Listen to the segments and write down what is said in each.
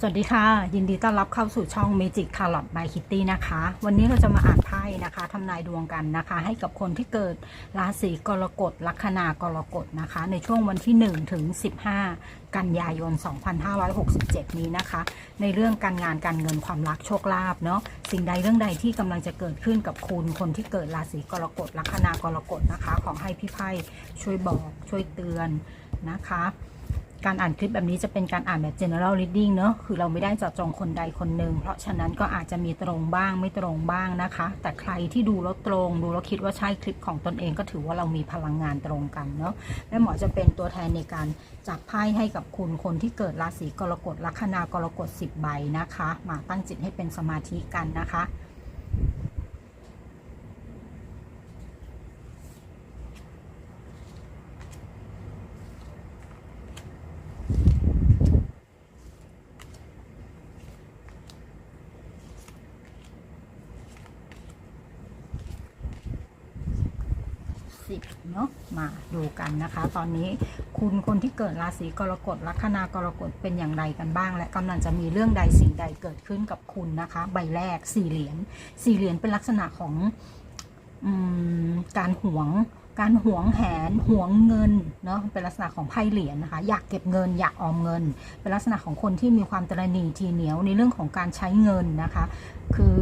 สวัสดีค่ะ ยินดีต้อนรับเข้าสู่ช่อง Magic Tarot by Kitty นะคะ วันนี้เราจะมาอ่านไพ่นะคะทำนายดวงกันนะคะ ให้กับคนที่เกิดราศีกรกฎลัคนากรกฎนะคะ ในช่วงวันที่ 1 ถึง 15 กันยายน 2567 นี้นะคะ ในเรื่องการงานการเงินความรักโชคลาภเนาะสิ่งใดเรื่องใดที่กำลังจะเกิดขึ้นกับคุณคนที่เกิดราศีกรกฎลัคนากรกฎนะคะ ขอให้พี่ไพ่ช่วยบอกช่วยเตือนนะคะ การอ่านคลิปแบบนี้จะเป็นการอ่านแบบ general reading เนอะคือเราไม่ได้เจาะจงคนใดคนหนึ่ง เพราะฉะนั้นก็อาจจะมีตรงบ้างไม่ตรงบ้างนะคะ แต่ใครที่ดูแล้วตรง ดูแล้วคิดว่าใช่คลิปของตนเองก็ถือว่าเรามีพลังงานตรงกันเนาะและหมอจะเป็นตัวแทนในการจับไพ่ให้กับคุณคนที่เกิดราศีกรกฎลัคนากรกฎ10ใบนะคะ มาตั้งจิตให้เป็นสมาธิกันนะคะ สิบเนาะมาดูกันนะคะ ตอนนี้คุณคนที่เกิดราศีกรกฎลัคนากรกฎเป็นอย่างไรกันบ้าง และกำลังจะมีเรื่องใดสิ่งใดเกิดขึ้นกับคุณนะคะ ใบแรกสี่เหรียญสี่เหรียญเป็นลักษณะของอการหวงการหวงแหนหวงเงินเนาะเป็นลักษณะของไพ่เหรียญนะคะอยากเก็บเงินอยากออมเงิน เป็นลักษณะของคนที่มีความตระหนี่ทีเหนียวในเรื่องของการใช้เงินนะคะ คือ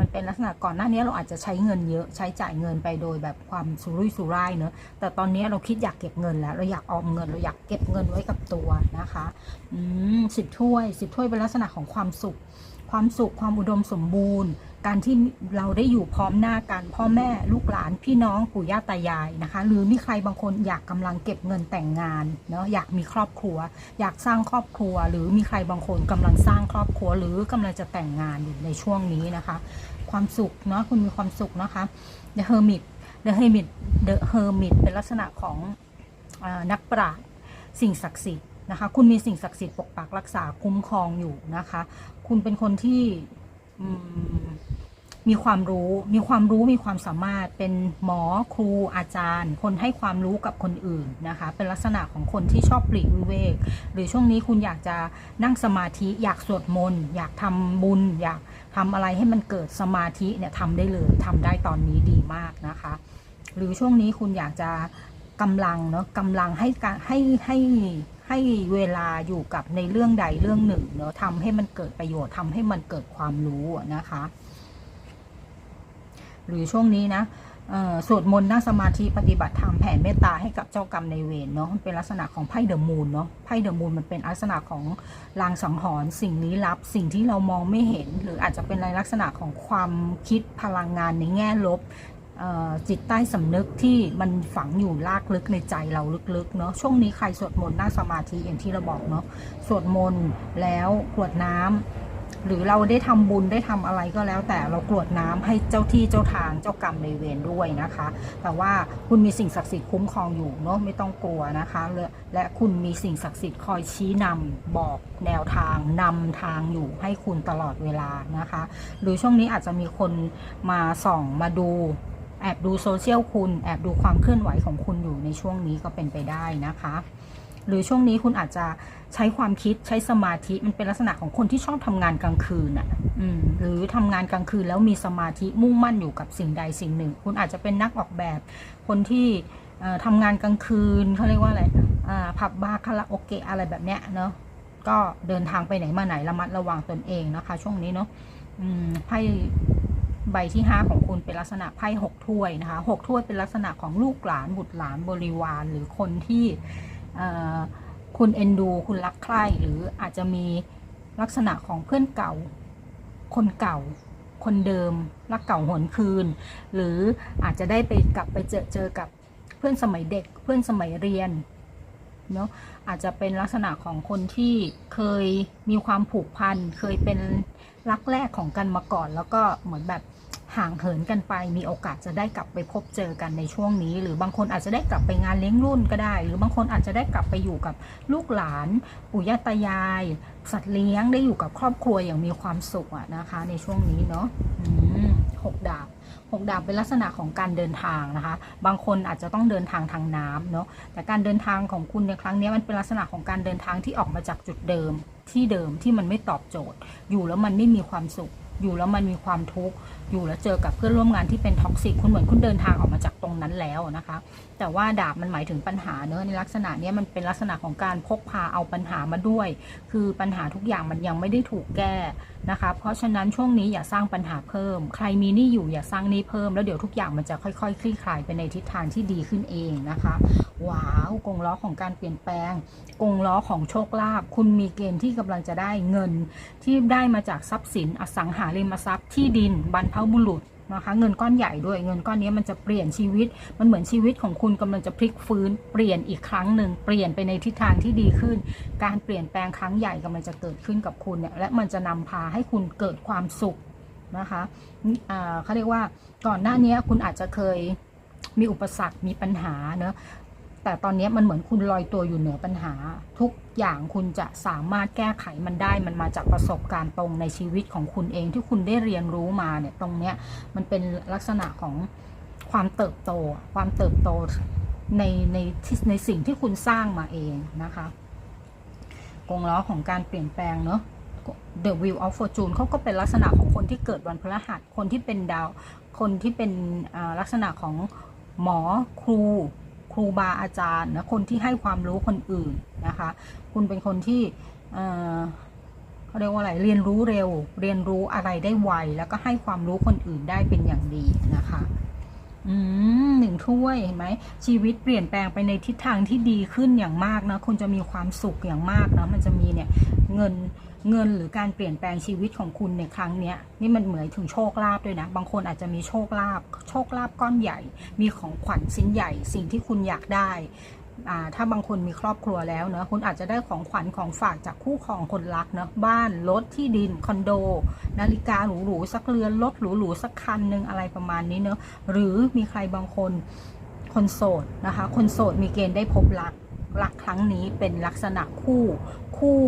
มันเป็นลักษณะก่อนหน้านี้เราอาจจะใช้เงินเยอะใช้จ่ายเงินไปโดยแบบความสุรุ่ยสุร่ายเนอะแต่ตอนนี้เราคิดอยากเก็บเงินแล้ว เราอยากออมเงิน เราอยากเก็บเงินไว้กับตัวนะคะอืมสิบถ้วยสิบถ้วยเป็นลักษณะของความสุข ความสุขความอุดมสมบูรณ์ การที่เราได้อยู่พร้อมหน้ากัน พ่อแม่ลูกหลานพี่น้องปู่ย่าตายายนะคะ หรือมีใครบางคนอยากกำลังเก็บเงินแต่งงานเนาะอยากมีครอบครัว อยากสร้างครอบครัว หรือมีใครบางคนกำลังสร้างครอบครัว หรือกำลังจะแต่งงานอยู่ในช่วงนี้นะคะ ความสุขเนาะคุณมีความสุขนะคะ The Hermit The Hermit The Hermit เป็นลักษณะของอนักปราชญ์สิ่งศักดิ์สิทธิ์ นะคะ คุณมีสิ่งศักดิ์สิทธิ์ปกปักรักษาคุ้มครองอยู่นะคะ คุณเป็นคนที่มมีความรู้ มีความรู้ มีความสามารถ เป็นหมอ ครู อาจารย์ คนให้ความรู้กับคนอื่นนะคะ เป็นลักษณะของคนที่ชอบปลีกวิเวก หรือช่วงนี้คุณอยากจะนั่งสมาธิ อยากสวดมนต์ อยากทำบุญ อยากทำอะไรให้มันเกิดสมาธิเนี่ยทำได้เลยทำได้ตอนนี้ดีมากนะคะ หรือช่วงนี้คุณอยากจะกำลังเนาะกำลังให้การให้ให้ ให้เวลาอยู่กับในเรื่องใดเรื่องหนึ่งเนาะทำให้มันเกิดประโยชน์ทำให้มันเกิดความรู้นะคะ หรือช่วงนี้นะสวดมนต์นั่งสมาธิปฏิบัติธรรมแผ่เมตตาให้กับเจ้ากรรมในายเวรเนาะมันเป็นลักษณะของไพ่เดอะมูนเนาะไพ่เดอะมูนมันเป็นลักษณะของลางสังหรณ์สิ่งลี้ลับ สิ่งที่เรามองไม่เห็น หรืออาจจะเป็นในลักษณะของความคิดพลังงานในแง่ลบ จิตใต้สำนึกที่มันฝังอยู่ลากลึกในใจเราลึกๆเนาะช่วงนี้ใครสวดมนต์นั่งสมาธิอย่างที่เราบอกเนาะสวดมนต์แล้วกรวดน้ำหรือเราได้ทำบุญได้ทำอะไรก็แล้ว แต่เรากรวดน้ำให้เจ้าที่เจ้าทางเจ้ากรรมในเวรด้วยนะคะ แต่ว่าคุณมีสิ่งศักดิ์สิทธิ์คุ้มครองอยู่เนาะไม่ต้องกลัวนะคะและและคุณมีสิ่งศักดิ์สิทธิ์คอยชี้นำบอกแนวทางนำทางอยู่ให้คุณตลอดเวลานะคะ หรือช่วงนี้อาจจะมีคนมาส่องมาดู แอบดูโซเชียลคุณ แอบดูความเคลื่อนไหวของคุณอยู่ในช่วงนี้ก็เป็นไปได้นะคะ หรือช่วงนี้คุณอาจจะใช้ความคิดใช้สมาธิมันเป็นลักษณะของคนที่ชอบทำงานกลางคืนอะหรือทำงานกลางคืนแล้วมีสมาธิมุ่งมั่นอยู่กับสิ่งใดสิ่งหนึ่ง คุณอาจจะเป็นนักออกแบบ คนที่เอ่อทำงานกลางคืนเขาเรียกว่าอะไรผับบาร์คาราโอเกะอะไรแบบเนี้ยเนาะก็เดินทางไปไหนมาไหนระมัดระวังตนเองนะคะ ช่วงนี้เนาะไพ่ ใบที่ 5 ของคุณเป็นลักษณะไพ่หกถ้วยนะคะหกถ้วยเป็นลักษณะของลูกหลานบุตรหลานบริวาร หรือคนที่คุณเอ็นดู คุณรักใคร่หรืออาจจะมีลักษณะของเพื่อนเก่า คนเก่า คนเดิม รักเก่าหวนคืน หรืออาจจะได้ไปกลับไปเจอเจอกับเพื่อนสมัยเด็กเพื่อนสมัยเรียนเนาะอาจจะเป็นลักษณะของคนที่เคยมีความผูกพัน เคยเป็นรักแรกของกันมาก่อน แล้วก็เหมือนแบบ ห่างเหินกันไป มีโอกาสจะได้กลับไปพบเจอกันในช่วงนี้ หรือบางคนอาจจะได้กลับไปงานเลี้ยงรุ่นก็ได้ หรือบางคนอาจจะได้กลับไปอยู่กับลูกหลานปู่ย่าตายาย สัตว์เลี้ยงได้อยู่กับครอบครัวอย่างมีความสุขอะนะคะ ในช่วงนี้เนาะหกดาบหกดาบเป็นลักษณะของการเดินทางนะคะ บางคนอาจจะต้องเดินทางทางน้ำเนาะ แต่การเดินทางของคุณในครั้งนี้มันเป็นลักษณะของการเดินทางที่ออกมาจากจุดเดิมที่เดิมที่มันไม่ตอบโจทย์ อยู่แล้วมันไม่มีความสุข อยู่แล้วมันมีความทุกข์ อยู่แล้วเจอกับเพื่อนร่วมงานที่เป็นท็อกซิกคุณเหมือนคุณเดินทางออกมาจากตรงนั้นแล้วนะคะ แต่ว่าดาบมันหมายถึงปัญหาเนอะในลักษณะนี้มันเป็นลักษณะของการพกพาเอาปัญหามาด้วย คือปัญหาทุกอย่างมันยังไม่ได้ถูกแก้นะคะ เพราะฉะนั้นช่วงนี้อย่าสร้างปัญหาเพิ่ม ใครมีหนี้อยู่อย่าสร้างหนี้เพิ่มแล้วเดี๋ยวทุกอย่างมันจะค่อยๆ คลี่คลายไปในทิศทางที่ดีขึ้นเองนะคะว้าวกงล้อของการเปลี่ยนแปลง กงล้อของโชคลาภคุณมีเกณฑ์ที่กำลังจะได้เงิน ที่ได้มาจากทรัพย์สินอสังหาริมทรัพย์ที่ดินบรรพบุรุษนะคะเงินก้อนใหญ่ด้วยเงินก้อนนี้มันจะเปลี่ยนชีวิต มันเหมือนชีวิตของคุณกำลังจะพลิกฟื้นเปลี่ยนอีกครั้งหนึ่งเปลี่ยนไปในทิศทางที่ดีขึ้น การเปลี่ยนแปลงครั้งใหญ่กำลังจะเกิดขึ้นกับคุณเนี่ยและมันจะนำพาให้คุณเกิดความสุขนะคะเขาเรียกว่าก่อนหน้านี้คุณอาจจะเคยมีอุปสรรคมีปัญหาเนอะ แต่ตอนนี้มันเหมือนคุณลอยตัวอยู่เหนือปัญหา ทุกอย่างคุณจะสามารถแก้ไขมันได้ มันมาจากประสบการณ์ตรงในชีวิตของคุณเองที่คุณได้เรียนรู้มาเนี่ยตรงเนี้ยมันเป็นลักษณะของความเติบโต ความเติบโตในในในสิ่งที่คุณสร้างมาเองนะคะกงล้อของการเปลี่ยนแปลงเนอะ The Wheel of Fortune เขาก็เป็นลักษณะของคนที่เกิดวันพฤหัส คนที่เป็นดาว คนที่เป็นอ่าลักษณะของหมอครู ครูบาอาจารย์นะคนที่ให้ความรู้คนอื่นนะคะ คุณเป็นคนที่เขาเรียกว่าอะไรเรียนรู้เร็ว เรียนรู้อะไรได้ไวแล้วก็ให้ความรู้คนอื่นได้เป็นอย่างดีนะคะอืมหนึ่งถ้วยเห็นไหมชีวิตเปลี่ยนแปลงไปในทิศทางที่ดีขึ้นอย่างมากนะคุณจะมีความสุขอย่างมากนะมันจะมีเนี่ยเงิน เงินหรือการเปลี่ยนแปลงชีวิตของคุณในครั้งเนี้ยนี่มันเหมือนถึงโชคลาภด้วยนะ บางคนอาจจะมีโชคลาภโชคลาภก้อนใหญ่ มีของขวัญชิ้นใหญ่ สิ่งที่คุณอยากได้ถ้าบางคนมีครอบครัวแล้วเนอะคุณอาจจะได้ของขวัญของฝากจากคู่ครองคนรักเนอะบ้านรถที่ดินคอนโด นาฬิกาหรูๆสักเรือนรถหรูๆสักคันหนึ่งอะไรประมาณนี้เนอะหรือมีใครบางคนคนโสดนะคะ คนโสดมีเกณฑ์ได้พบรัก รักครั้งนี้เป็นลักษณะคู่คู่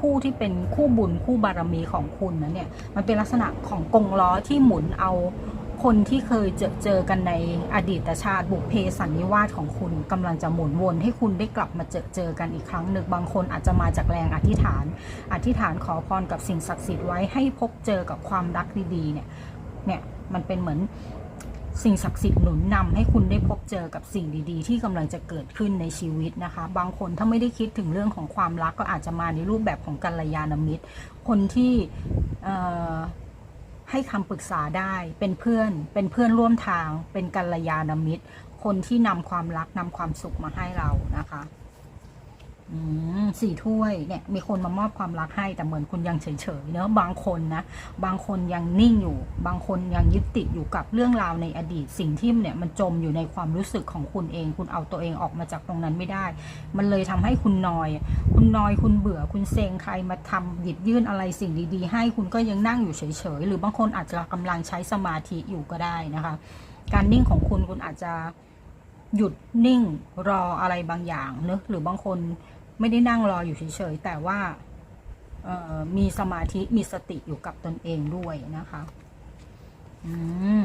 คู่ที่เป็นคู่บุญคู่บารมีของคุณนะเนี่ยมันเป็นลักษณะของกงล้อที่หมุนเอาคนที่เคยเจอเจอกันในอดีตชาติบุพเพสันนิวาสของคุณกำลังจะหมุนวนให้คุณได้กลับมาเจอเจอกันอีกครั้งหนึ่งบางคนอาจจะมาจากแรงอธิษฐาน อธิษฐานขอพรกับสิ่งศักดิ์สิทธิ์ไว้ให้พบเจอกับความรักดีๆเนี่ยเนี่ยมันเป็นเหมือน สิ่งศักดิ์สิทธิ์หนุนนำให้คุณได้พบเจอกับสิ่งดีๆ ที่กำลังจะเกิดขึ้นในชีวิตนะคะ บางคนถ้าไม่ได้คิดถึงเรื่องของความรักก็อาจจะมาในรูปแบบของกัลยาณมิตร คนที่ให้คำปรึกษาได้เป็นเพื่อน เป็นเพื่อนร่วมทาง เป็นกัลยาณมิตร คนที่นำความรักนำความสุขมาให้เรานะคะ สี่ถ้วยเนี่ยมีคนมามอบความรักให้แต่เหมือนคุณยังเฉยๆเนอะบางคนนะบางคนยังนิ่งอยู่ บางคนยังยึดติดอยู่กับเรื่องราวในอดีต สิ่งที่เนี่ยมันจมอยู่ในความรู้สึกของคุณเอง คุณเอาตัวเองออกมาจากตรงนั้นไม่ได้ มันเลยทำให้คุณนอย คุณนอยคุณเบื่อคุณเซ็งใครมาทำหยิบยื่นอะไรสิ่งดีๆ ให้คุณก็ยังนั่งอยู่เฉยๆหรือบางคนอาจจะกำลังใช้สมาธิอยู่ก็ได้นะคะ การนิ่งของคุณคุณอาจจะ หยุดนิ่งรออะไรบางอย่างเนอะหรือบางคนไม่ได้นั่งรออยู่เฉยๆแต่ว่ามีสมาธิมีสติอยู่กับตนเองด้วยนะคะอืม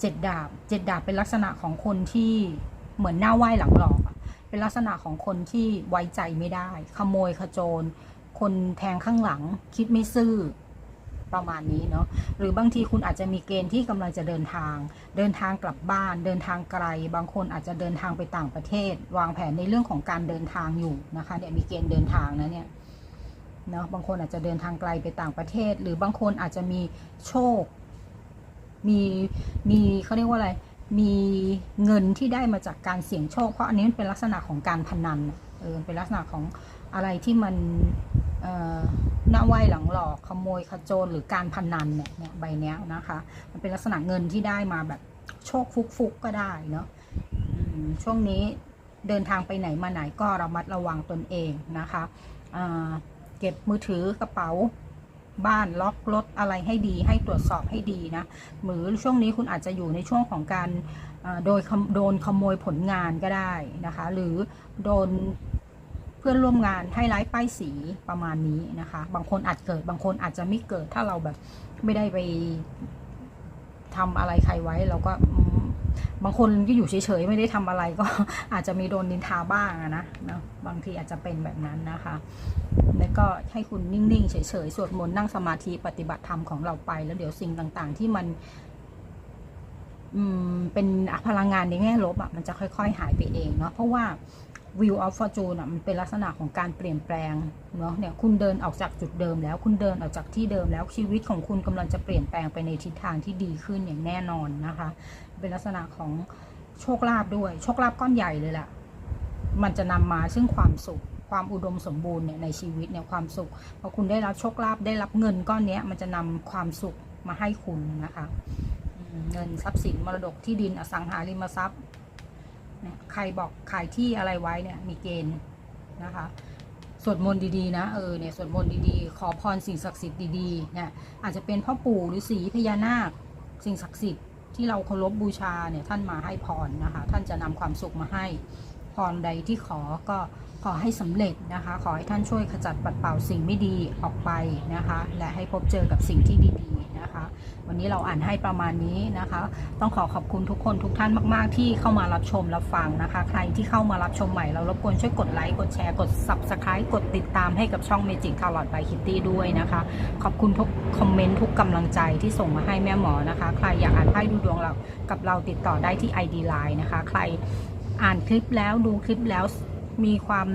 เจ็ดดาบเจ็ดดาบเป็นลักษณะของคนที่เหมือนหน้าไหว้หลังหลอกเป็นลักษณะของคนที่ไว้ใจไม่ได้ ขโมยขโจร คนแทงข้างหลัง คิดไม่ซื่อ ประมาณนี้เนาะหรือบางทีคุณอาจจะมีเกณฑ์ที่กำลังจะเดินทาง เดินทางกลับบ้าน เดินทางไกล บางคนอาจจะเดินทางไปต่างประเทศ วางแผนในเรื่องของการเดินทางอยู่นะคะเนี่ยมีเกณฑ์เดินทางนะเนี่ยเนาะบางคนอาจจะเดินทางไกลไปต่างประเทศ หรือบางคนอาจจะมีโชค มีมีเขาเรียกว่าอะไร มีเงินที่ได้มาจากการเสี่ยงโชค เพราะอันนี้มันเป็นลักษณะของการพนันเออเป็นลักษณะของอะไรที่มัน หน้าไหวหลังหลอกขโมยขโจรหรือการพนันเนี่ยเนี่ยใบเนี้ยนะคะ มันเป็นลักษณะเงินที่ได้มาแบบโชคฟุกๆกก็ได้เนาะช่วงนี้เดินทางไปไหนมาไหนก็ระมัดระวังตนเองนะคะเก็บมือถือกระเป๋าบ้านล็อกรถอะไรให้ดี ให้ตรวจสอบให้ดีนะหรือช่วงนี้คุณอาจจะอยู่ในช่วงของการโดยโดนขโมยผลงานก็ได้นะคะ หรือโดน พื่อนร่วมงานให้ร้ายป้ายสีประมาณนี้นะคะ บางคนอาจเกิด บางคนอาจจะไม่เกิด ถ้าเราแบบไม่ได้ไปทำอะไรใครไว้เราก็บางคนก็อยู่เฉยๆไม่ได้ทำอะไรก็อาจจะมีโดนนินทาบ้างนะนะบางทีอาจจะเป็นแบบนั้นนะคะ แล้วก็ให้คุณนิ่งๆเฉยๆสวดมนต์นั่งสมาธิปฏิบัติธรรมของเราไป แล้วเดี๋ยวสิ่งต่างๆ ที่มันอืมเป็นพลังงานในแง่ลบอะมันจะค่อย ๆ หายไปเองเนาะเพราะว่า Wheel of Fortune อะมันเป็นลักษณะของการเปลี่ยนแปลงเนาะเนี่ยคุณเดินออกจากจุดเดิมแล้วคุณเดินออกจากที่เดิมแล้วชีวิตของคุณกำลังจะเปลี่ยนแปลงไปในทิศทางที่ดีขึ้นอย่างแน่นอนนะคะ เป็นลักษณะของโชคลาภด้วย โชคลาภก้อนใหญ่เลยแหละมันจะนำมาซึ่งความสุขความอุดมสมบูรณ์เนี่ยในชีวิตเนี่ยความสุขพอคุณได้รับโชคลาภได้รับเงินก้อนเนี้ยมันจะนำความสุขมาให้คุณนะคะ เงินทรัพย์สินมรดกที่ดินอสังหาริมทรัพย์ เนี่ยใครบอกขายที่อะไรไว้เนี่ยมีเกณฑ์นะคะสวดมนต์ดีๆนะเออเนี่ยสวดมนต์ดีๆ ขอพรสิ่งศักดิ์สิทธิ์ดีๆเนี่ยอาจจะเป็นพ่อปู่หรือสีพญานาค สิ่งศักดิ์สิทธิ์ที่เราเคารพบูชาเนี่ยท่านมาให้พรนะคะ ท่านจะนำความสุขมาให้พรใดที่ขอก็ขอให้สำเร็จนะคะ ขอให้ท่านช่วยขจัดปัดเป่าสิ่งไม่ดีออกไปนะคะ และให้พบเจอกับสิ่งที่ดีๆ นะคะ วันนี้เราอ่านให้ประมาณนี้นะคะ ต้องขอขอบคุณทุกคนทุกท่านมากๆ ที่เข้ามารับชมรับฟังนะคะ ใครที่เข้ามารับชมใหม่เรารบกวนช่วยกดไลค์กดแชร์กด subscribe กดติดตามให้กับช่อง Magic t a l o t by Kitty ด้วยนะคะ ขอบคุณทุกคอมเมนต์ทุกกำลังใจที่ส่งมาให้แม่หมอนะคะ ใครอยากอ่านไพ่ดูดวงเรากับเราติดต่อได้ที่ ID Line นะคะ ใครอ่านคลิปแล้วดูคลิปแล้ว มีความ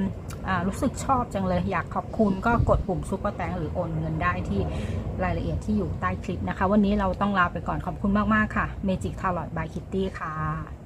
รู้สึกชอบจังเลย อยากขอบคุณก็กดปุ่มซุปเปอร์แตงหรือโอนเงินได้ที่รายละเอียดที่อยู่ใต้คลิปนะคะ วันนี้เราต้องลาไปก่อนขอบคุณมาก ๆ ค่ะ Magic t a l o t by Kitty ค่ะ